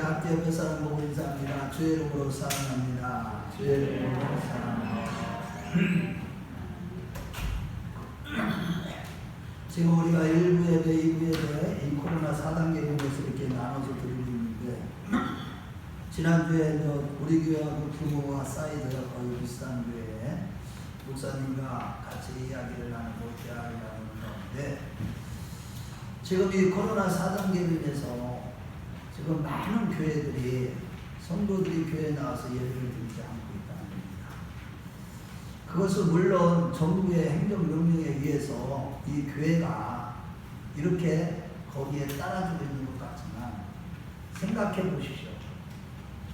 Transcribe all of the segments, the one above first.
앞뒤 옆에 사람 보고 인사합니다. 주의 이름으로 사랑합니다. 주의 이름으로 사랑합니다. 지금 우리가 1부 예배, 2부 예배, 이 코로나 4단계 에대해서 이렇게 나눠서 드리고 있는데 지난주에 저 우리 교회하고 규모가 사이즈가 거의 비슷한 교회에 목사님과 같이 이야기를 나누고 대화를 나누는 가운데 지금 이 코로나 4단계로 인해서 지금 많은 교회들이 성도들이 교회에 나와서 예배를 드리지 않고 있다는 겁니다. 그것은 물론 정부의 행정 명령에 의해서 이 교회가 이렇게 거기에 따라주고 있는 것 같지만 생각해 보시죠.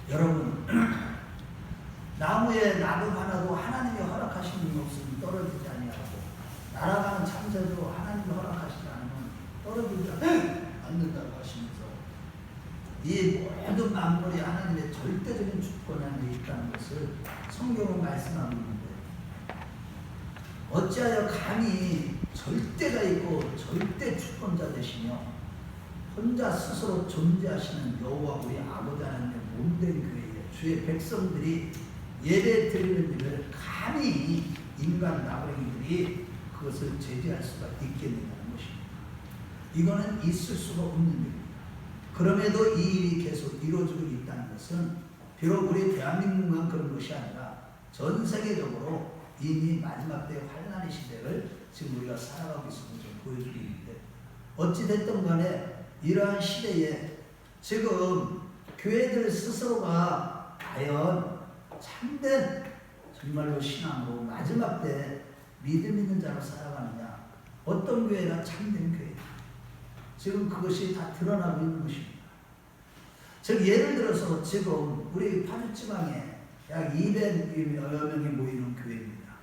여러분 나무에 나무 하나도 하나님이 허락하시는 것은 떨어지지 아니하고 날아가는 참새도 하나님이 허락하시지 않으면 떨어지지 않는다고 하시면서 이 모든 만물이 하나님의 절대적인 주권 안에 있다는 것을 성경은 말씀하고 있는데 어찌하여 감히 절대가 있고 절대 주권자 되시며 혼자 스스로 존재하시는 여호와 우리 아버지 하나님의 몸된 교회에 주의 백성들이 예배 드리는 일을 감히 인간 나부랭이들이 그것을 제재할 수가 있겠느냐는 것입니다. 이거는 있을 수가 없는 일입니다. 그럼에도 이 일이 계속 이루어지고 있다는 것은 비록 우리 대한민국만 그런 것이 아니라 전 세계적으로 이미 마지막 때 환란의 시대를 지금 우리가 살아가고 있음을 좀 보여주고 있는데 어찌됐든 간에 이러한 시대에 지금 교회들 스스로가 과연 참된 정말로 신앙으로 마지막 때 믿음 있는 자로 살아가느냐 어떤 교회가 참된 교회냐 지금 그것이 다 드러나고 있는 것입니다. 즉 예를 들어서 지금 우리 파주지방에 약 200여 명이 모이는 교회입니다.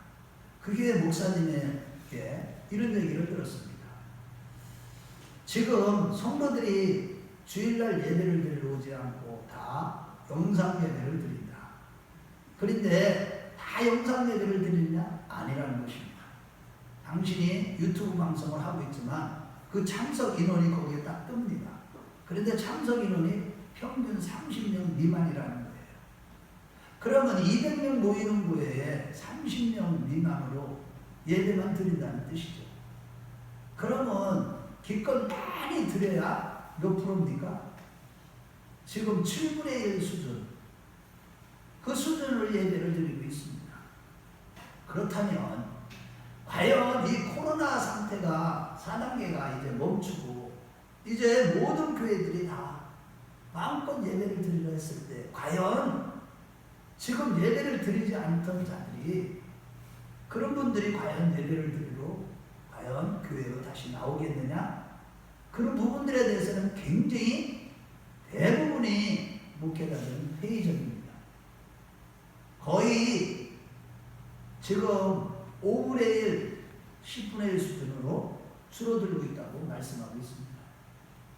그 교회 목사님에게 이런 얘기를 들었습니다. 지금 성도들이 주일날 예배를 드리러 오지 않고 다 영상 예배를 드린다. 그런데 다 영상 예배를 드리냐? 아니라는 것입니다. 당신이 유튜브 방송을 하고 있지만 그 참석 인원이 거기에 딱 뜹니다. 그런데 참석 인원이 평균 30명 미만이라는 거예요. 그러면 200명 모이는 교회에 30명 미만으로 예배만 드린다는 뜻이죠. 그러면 기껏 많이 드려야 몇 프로입니까? 지금 7분의 1 수준. 그 수준으로 예배를 드리고 있습니다. 그렇다면 과연 이 코로나 상태가 4단계가 이제 멈추고 이제 모든 교회들이 다 마음껏 예배를 드리려 했을 때 과연 지금 예배를 드리지 않던 자들이 그런 분들이 과연 예배를 드리러 과연 교회로 다시 나오겠느냐? 그런 부분들에 대해서는 굉장히 대부분이 목회자들은 회의적입니다. 거의 지금 5분의 1, 10분의 1 수준으로 줄어들고 있다고 말씀하고 있습니다.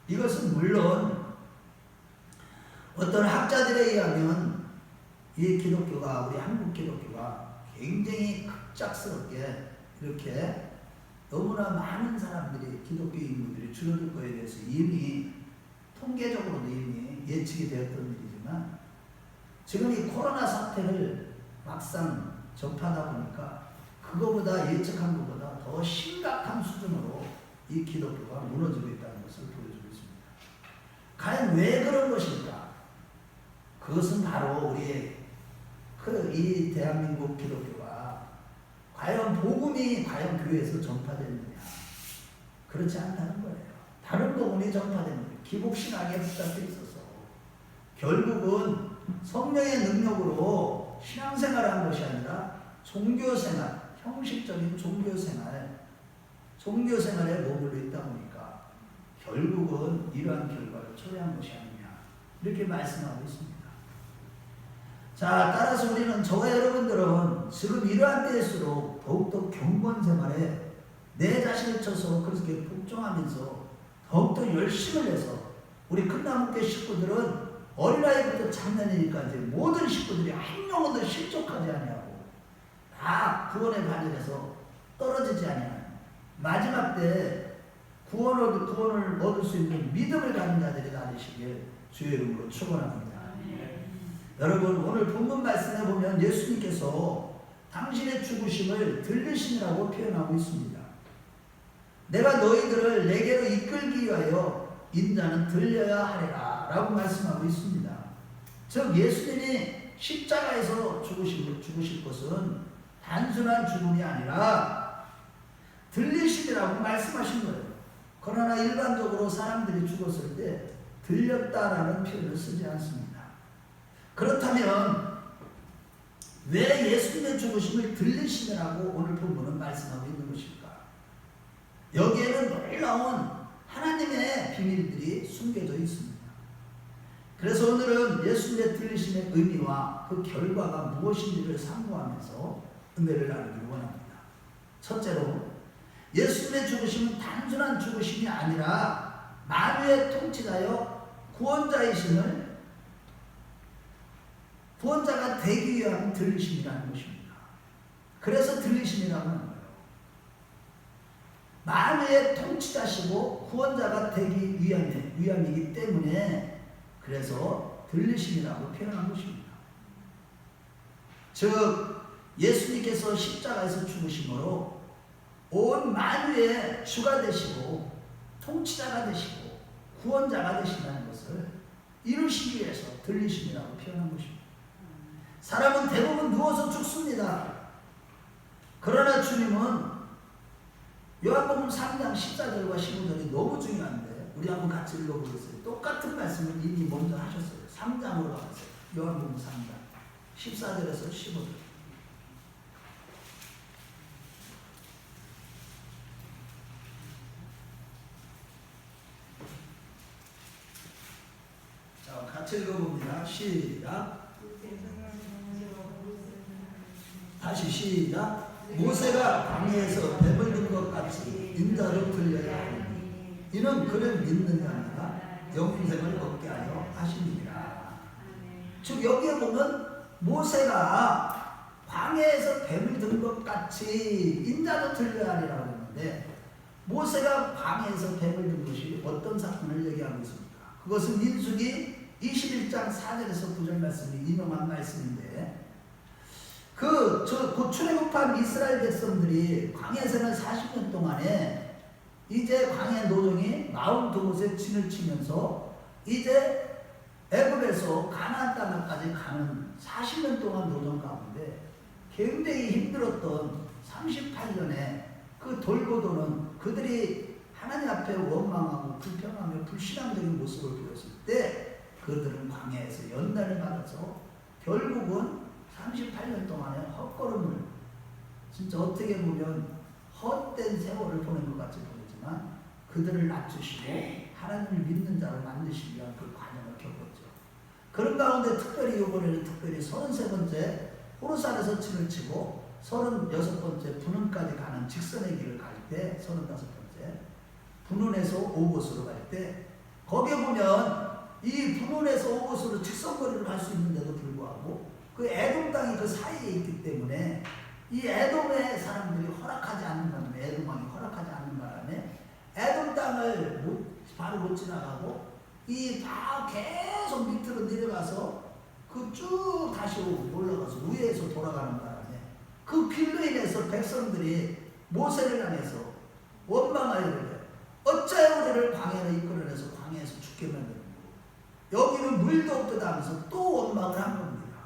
이것은 물론 어떤 학자들에 의하면 이 기독교가 우리 한국 기독교가 굉장히 급작스럽게 이렇게 너무나 많은 사람들이 기독교 인물들이 줄어들 거에 대해서 이미 통계적으로도 이미 예측이 되었던 일이지만 지금 이 코로나 사태를 막상 접하다 보니까 그거보다 예측한 것보다 더 심각한 수준으로 이 기독교가 무너지고 있다는 것을 보여주고 있습니다. 과연 왜 그런 것일까? 그것은 바로 우리 그이 대한민국 기독교가 과연 복음이 과연 교회에서 전파됐느냐? 그렇지 않다는 거예요. 다른 전파되는 거예요. 기복신학에 붙잡혀 있어서 결국은 성령의 능력으로 신앙생활을 한 것이 아니라 종교생활, 형식적인 종교 생활, 종교 생활에 머물러 있다 보니까 결국은 이러한 결과를 초래한 것이 아니냐 이렇게 말씀하고 있습니다. 자, 따라서 우리는 저와 여러분들은 지금 이러한 때일수록 더욱더 경건 생활에 내 자신을 쳐서 그렇게 복종하면서 더욱더 열심을 내서 우리 큰나무교 식구들은 어린아이부터 장년이니까지 모든 식구들이 한 영혼도 실족하지 아니하고 다 구원의 반열에서 떨어지지 아니하는 마지막 때 구원을, 구원을 얻을 수 있는 믿음을 가진 자들이 나되시길 주의 이름으로 축원합니다. 여러분 오늘 본문 말씀에 보면 예수님께서 당신의 죽으심을 들리심이라고 표현하고 있습니다. 내가 너희들을 내게로 이끌기 위하여 인자는 들려야 하리라 라고 말씀하고 있습니다. 즉 예수님이 십자가에서 죽으실, 죽으실 것은 단순한 죽음이 아니라 들리심이라고 말씀하신 거예요. 그러나 일반적으로 사람들이 죽었을 때 들렸다라는 표현을 쓰지 않습니다. 그렇다면 왜 예수님의 죽으심을 들리심이라고 오늘 본문은 말씀하고 있는 것일까? 여기에는 놀라운 하나님의 비밀들이 숨겨져 있습니다. 그래서 오늘은 예수님의 들리심의 의미와 그 결과가 무엇인지를 상고하면서 은혜를 나누기를 원합니다. 첫째로 예수님의 죽으심은 단순한 죽으심이 아니라 만유의 통치자여 구원자이심을 구원자가 되기 위한 들리심이라는 것입니다. 그래서 들리심이라고 하는 거예요. 만유의 통치자시고 구원자가 되기 위함이, 위함이기 때문에 그래서 들리심이라고 표현한 것입니다. 즉 예수님께서 십자가에서 죽으심으로 온 만유의 주가 되시고 통치자가 되시고 구원자가 되신다는 것을 이루시기 위해서 들리심이라고 표현한 것입니다. 사람은 대부분 누워서 죽습니다. 그러나 주님은 요한복음 3장 14절과 15절이 너무 중요한데 우리 한번 같이 읽어보겠어요. 똑같은 말씀을 이미 먼저 하셨어요. 3장으로 가세요. 요한복음 3장 14절에서 15절. 자, 같이 읽어봅니다. 시작. 다시 시작. 모세가 뱀을 든것 같이 인자로 들려야 하니 이는 그를 믿는 자마다 영생을 얻게 하여 하시니라. 즉 여기에 보면 모세가 광야에서 뱀을 든것 같이 인자로 들려야 하리라고 했는데 모세가 광야에서 뱀을 든 것이 어떤 사건을 얘기하고 있습니까? 그것은 민수기 21장 4절에서 9절 말씀이 유명한 말씀인데 그, 저, 그 출애굽한 이스라엘 백성들이 광야에서는 40년 동안에 이제 광야 노정이 42곳에 진을 치면서 이제 애굽에서 가나안 땅까지 가는 40년 동안 노정 가운데 굉장히 힘들었던 38년에 그 돌고 도는 그들이 하나님 앞에 원망하고 불평하며 불신앙적인 모습을 보였을 때 그들은 광야에서 연단을 받아서 결국은 38년 동안의 헛걸음을 진짜 어떻게 보면 헛된 세월을 보낸 것 같이 보이지만 그들을 낮추시고 하나님을 믿는 자로 만드시기 위한 그 과정을 겪었죠. 그런 가운데 특별히 이번에는 특별히 33번째 호르산에서 침을 치고 36번째 분원까지 가는 직선의 길을 갈 때 35번째 분원에서 오곳으로 갈 때 거기에 보면 이 분원에서 오곳으로 직선거리를 갈 수 있는데도 불구하고 그 에돔 땅이 그 사이에 있기 때문에 이 에돔의 사람들이 허락하지 않는 바람에 에돔 왕이 허락하지 않는 바람에 에돔 땅을 못, 바로 못 지나가고 이 다 계속 밑으로 내려가서 그 쭉 다시 올라가서 위에서 돌아가는 바람에 그 길로 인해서 백성들이 모세를 향해서 원망하여 어찌하여 우리를 광야로 이끌어내서 광야에서 죽게 만드 는 여기는 물도 없다 하면서 또 원망을 한 겁니다.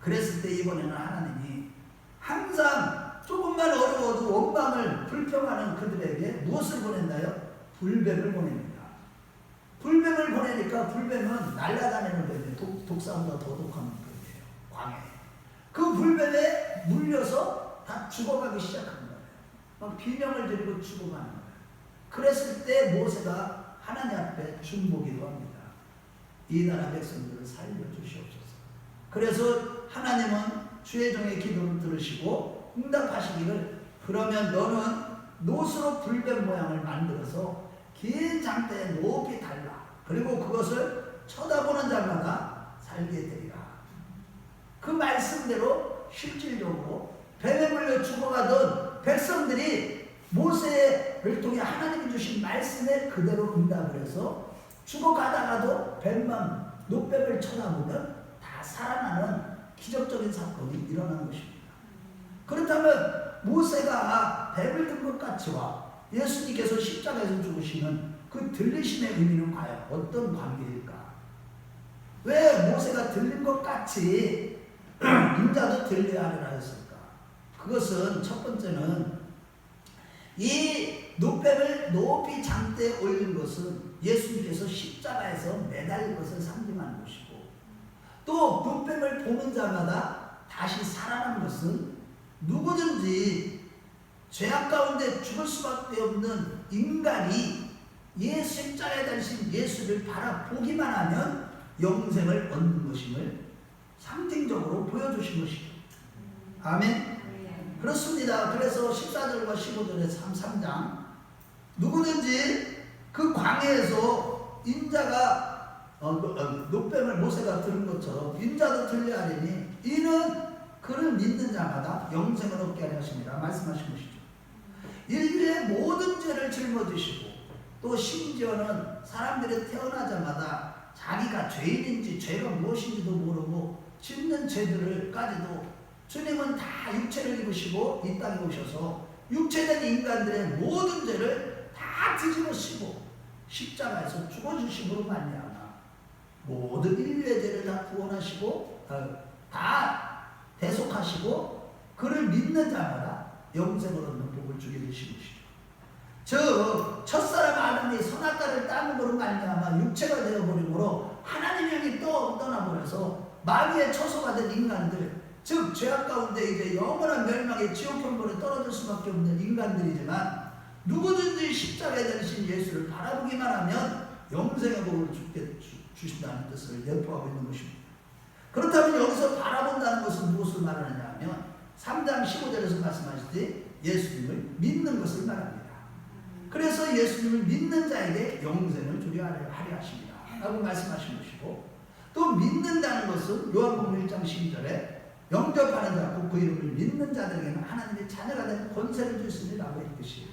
그랬을 때 이번에는 하나님이 항상 조금만 어려워도 원망을 불평하는 그들에게 무엇을 보낸다요? 불뱀을 보냅니다. 불뱀을 보내니까 불뱀은 날아다니는 뱀이에요. 독, 독사보다 더 독한 뱀이에요. 광야에. 그 불뱀에 물려서 다 죽어가기 시작한 거예요. 막 비명을 지르고 죽어가는 거예요. 그랬을 때 모세가 하나님 앞에 중보기도 합니다. 이 나라 백성들을 살려주시옵소서. 그래서 하나님은 주의 종의 기도를 들으시고 응답하시기를 그러면 너는 노스로 불뱀 모양을 만들어서 긴 장대에 높이 달라. 그리고 그것을 쳐다보는 자마다 살게 되리라. 그 말씀대로 실질적으로 뱀에 물려 죽어가던 백성들이 모세를 통해 하나님이 주신 말씀에 그대로 응답을 해서 죽어가다가도 뱀만 노뱀을 쳐다보면 다 살아나는 기적적인 사건이 일어난 것입니다. 그렇다면 모세가 뱀을 든 것 같이와 예수님께서 십자가에서 죽으시는 그 들리심의 의미는 과연 어떤 관계일까? 왜 모세가 들린 것 같이 인자도 들려야 하리라 했을까? 그것은 첫 번째는 이 노뱀을 높이 장대에 올린 것은 예수님께서 십자가에서 매달린 것을 상징하는 것이고 또 노뱀을 보는 자마다 다시 살아난 것은 누구든지 죄악 가운데 죽을 수밖에 없는 인간이 예수 십자가에 달리신 예수를 바라보기만 하면 영생을 얻는 것임을 상징적으로 보여주신 것이죠. 아멘. 그렇습니다. 그래서 14절과 15절의 3, 3장 누구든지 그 광해에서 인자가 어, 노- 어, 노뱀을 모세가 들은 것처럼 인자도 들려 하리니 이는 그를 믿는 자마다 영생을 얻게 하려 하십니다. 말씀하신 것이죠. 인류의 모든 죄를 짊어지시고 또 심지어는 사람들이 태어나자마자 자기가 죄인인지 죄가 무엇인지도 모르고 짓는 죄들을까지도 주님은 다 육체를 입으시고 이 땅에 오셔서 육체된 인간들의 모든 죄를 다 뒤집으시고 십자가에서 죽어주심으로 말미암아 모든 인류의 죄를 다 구원하시고 어, 다 대속하시고 그를 믿는 자마다 영생을 얻는 복을 주게 되신 것이죠. 즉 첫사람 아담이 선악과를 따먹으로 말미암아 육체가 되어버림으로 하나님 형이 또 떠나버려서 마귀의 처소가 된 인간들 즉 죄악 가운데 이제 영원한 멸망의 지옥 형벌에 떨어질 수밖에 없는 인간들이지만 누구든지 십자가에 달리신 예수를 바라보기만 하면 영생의 복을 주게 주- 주신다는 뜻을 예포하고 있는 것입니다. 그렇다면 여기서 바라본다는 것은 무엇을 말하느냐 하면 3장 15절에서 말씀하시듯이 예수님을 믿는 것을 말합니다. 그래서 예수님을 믿는 자에게 영생을 주려 하려 하십니다. 라고 말씀하신 것이고 또 믿는다는 것은 요한복음 1장 12절에 영접하는 자, 곧그 이름을 믿는 자들에게는 하나님의 자녀가 되는 권세를 주시니라고 했듯이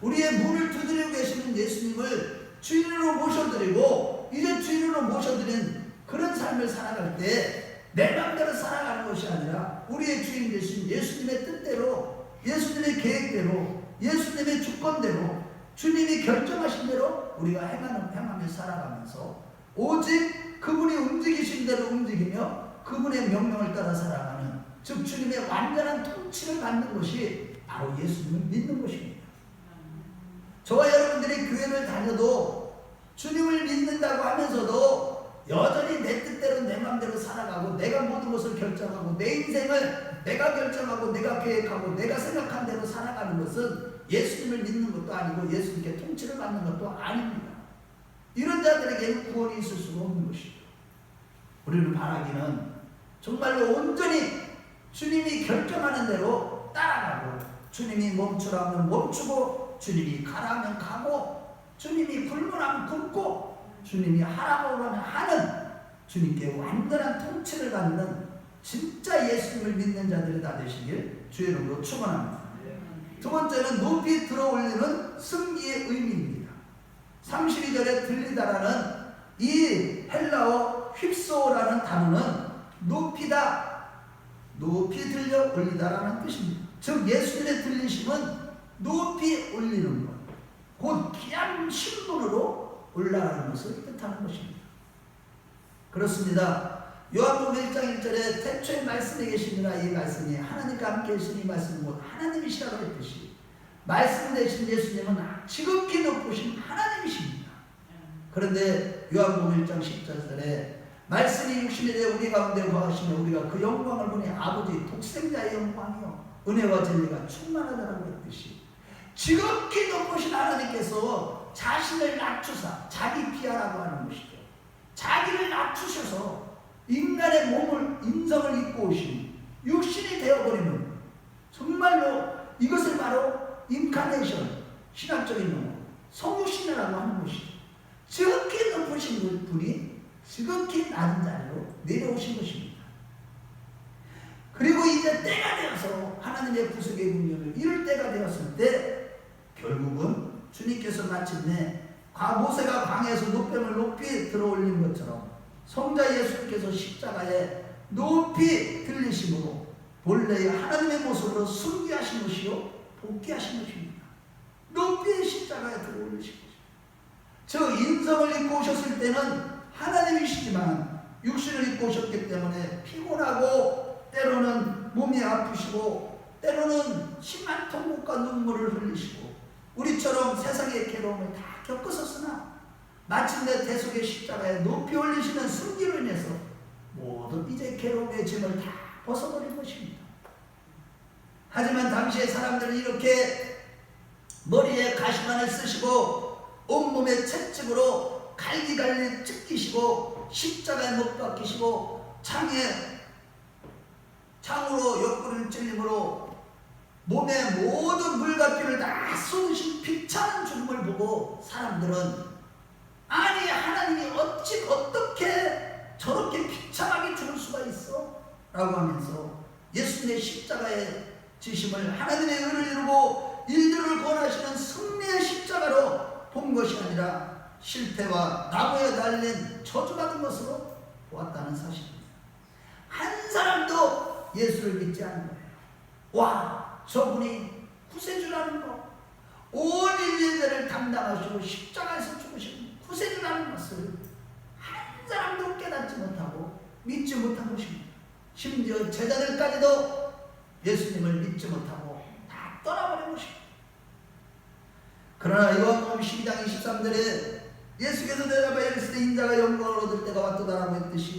우리의 문을 두드리고 계시는 예수님을 주인으로 모셔드리고 이제 주인으로 모셔드린 그런 삶을 살아갈 때 내 맘대로 살아가는 것이 아니라 우리의 주인 되신 예수님의 뜻대로 예수님의 계획대로 예수님의 주권대로 주님이 결정하신 대로 우리가 행하는 행하며 살아가면서 오직 그분이 움직이신 대로 움직이며 그분의 명령을 따라 살아가는 즉 주님의 완전한 통치를 받는 것이 바로 예수님을 믿는 것입니다. 저와 여러분들이 교회를 다녀도 주님을 믿는다고 하면서도 여전히 내 뜻대로 내 마음대로 살아가고 내가 모든 것을 결정하고 내 인생을 내가 결정하고 내가 계획하고 내가 생각한 대로 살아가는 것은 예수님을 믿는 것도 아니고 예수님께 통치를 받는 것도 아닙니다. 이런 자들에게는 구원이 있을 수가 없는 것이죠. 우리는 바라기는 정말로 온전히 주님이 결정하는 대로 따라가고 주님이 멈추라면 멈추고 주님이 가라면 가고 주님이 굶으라면 굶고 주님이 하라고 하면 하는 주님께 완전한 통치를 받는 진짜 예수님을 믿는 자들이 다 되시길 주의 이름으로 축원합니다. 두 번째는 높이 들어올리는 승기의 의미입니다. 32절에 들리다라는 이 헬라어 휩소라는 단어는 높이다, 높이 들려 올리다라는 뜻입니다. 즉 예수님의 들리심은 높이 올리는 것, 곧 귀한 신분으로 올라가는 것을 뜻하는 것입니다. 그렇습니다. 요한복음 1장 1절에 태초에 말씀에 계시니라 이 말씀이 하나님과 함께 계신 이 말씀은 곧 하나님이시라고 했듯이 말씀 되신 예수님은 지극히 높으신 하나님이십니다. 그런데 요한복음 1장 10절에 말씀이 육신이 되어 우리 가운데 거하시며 우리가 그 영광을 보니 아버지 독생자의 영광이요 은혜와 진리가 충만하다라고 했듯이 지극히 높으신 하나님께서 자신을 낮추사 자기 피하라고 하는 것이죠. 자기를 낮추셔서 인간의 몸을 인성을 입고 오신 육신이 되어버리는 정말로 이것을 바로 인카네이션 신학적인 용어 성육신이라고 하는 것이죠. 지극히 높으신 분이 지극히 낮은 자리로 내려오신 것입니다. 그리고 이제 때가 되어서 하나님의 구속의 국력을 이룰 때가 되었을 때 결국은 주님께서 마침내 과- 모세가 광에서 노뱀을 높이 들어올린 것처럼 성자 예수님께서 십자가에 높이 들리심으로 본래의 하나님의 모습으로 순기하신 것이요 복귀하신 것입니다. 높이 십자가에 들어올리신 것입니다. 저 인성을 입고 오셨을 때는 하나님이시지만 육신을 입고 오셨기 때문에 피곤하고 때로는 몸이 아프시고 때로는 심한 통곡과 눈물을 흘리시고 우리처럼 세상의 괴로움을 다 겪었었으나 마침내 대속의 십자가에 높이 올리시는 승기로 인해서 모든 이제 괴로움의 짐을 다 벗어버린 것입니다. 하지만 당시의 사람들은 이렇게 머리에 가시만을 쓰시고 온몸에 채찍으로 갈기갈기 찢기시고 십자가에 못 박히시고 창에 창으로 옆구리를 찔림으로 몸에 모든 물과 피를 다 쏟으신 비참한 죽음을 보고 사람들은 아니 하나님이 어찌 어떻게 저렇게 비참하게 죽을 수가 있어? 라고 하면서 예수님의 십자가의 지심을 하나님의 의를 이루고 일들을 권하시는 승리의 십자가로 본 것이 아니라 실패와 나무에 달린 저주받은 것으로 보았다는 사실입니다. 한 사람도 예수를 믿지 않은 거예요. 와, 저분이 구세주라는 거. 온 인류들을 담당하시고 십자가에서 죽으신 구세주라는 것을 한 사람도 깨닫지 못하고 믿지 못한 것입니다. 심지어 제자들까지도 예수님을 믿지 못하고 다 떠나버린 것입니다. 그러나 요한복음 12장 23절에 예수께서 대답하여 이르시되 인자가 영광을 얻을 때가 왔도다라고 했듯이